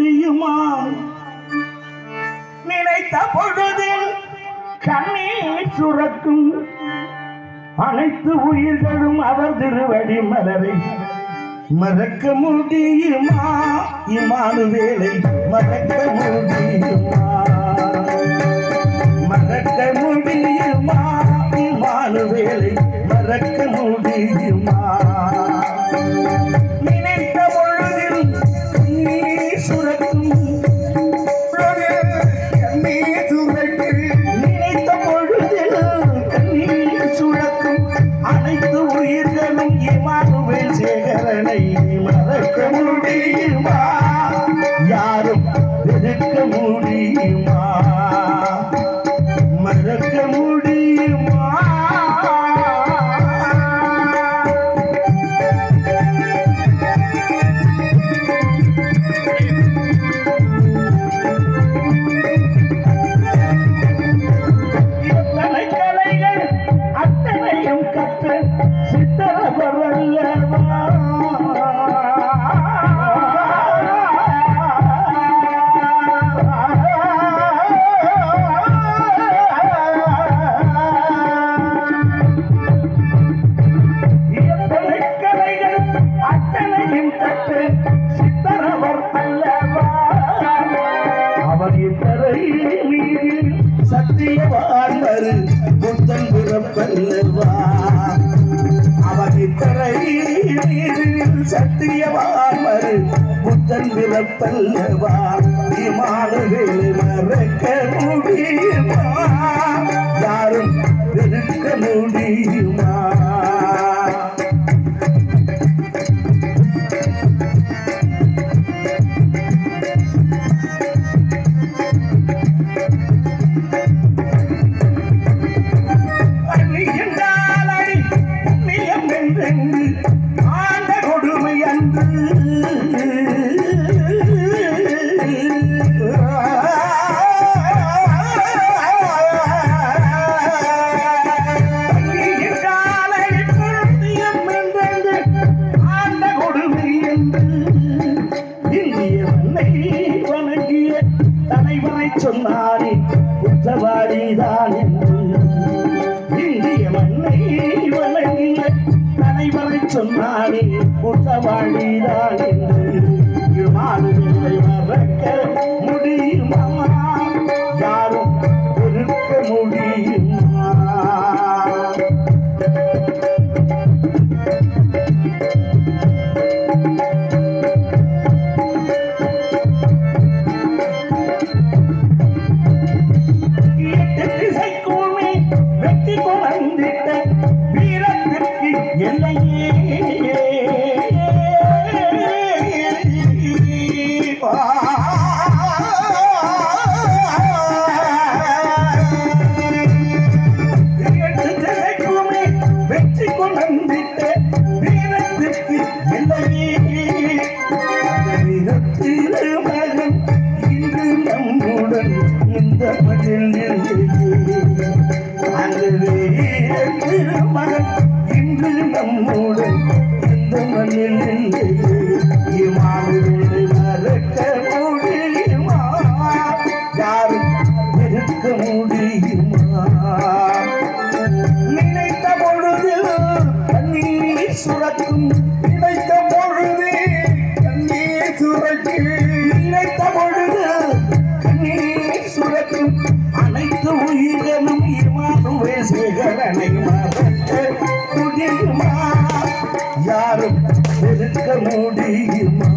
முடியுமா? நினைத்த பொழுதில் கண்ணீர் சுரக்கும். அனைத்து உயிர்களும் அவர் திருவடி மலரை மறக்க முடியுமா? இமானு வேலை மறக்க முடியுமா? மறக்க முடியுமா? இமானு வேலை மறக்க முடியுமா? சேகரனை மறக்க முடியுமா? யாரும் எதிர்க்க முடியுமா? மறக்க முடியுமா? எத்தனை கலைகள் அத்தனையும் கற்று சித்தரவர் அல்லவா சத்தியவான்வர் புத்தன் பிறப்பல்லவா அவர் இத்தரையில் மீது சத்தியவான்வர் புத்தன் பிறப்பல்லவா இமானுவேல் மறக்க முடியுமா? யாரும் வெறுக்க முடியுமா? இந்திய வணங்கிய தலைவரை சொன்னாரே குற்றவாளிதான் என்று. இந்திய மண்ணை வணங்கிய தலைவரை சொன்னாரே குற்றவாளிதான் என்று. இமானுவேலை மறக்க மகன் இன்று நம்முடன் இந்த மண்ணில் இமானுவேலை மறக்க முடியுமா? யாரும் இருக்க முடியுமா? நினைத்த பொழுது சுரக்கும் முடியுமா? யாரும் எடுக்க முடியுமா?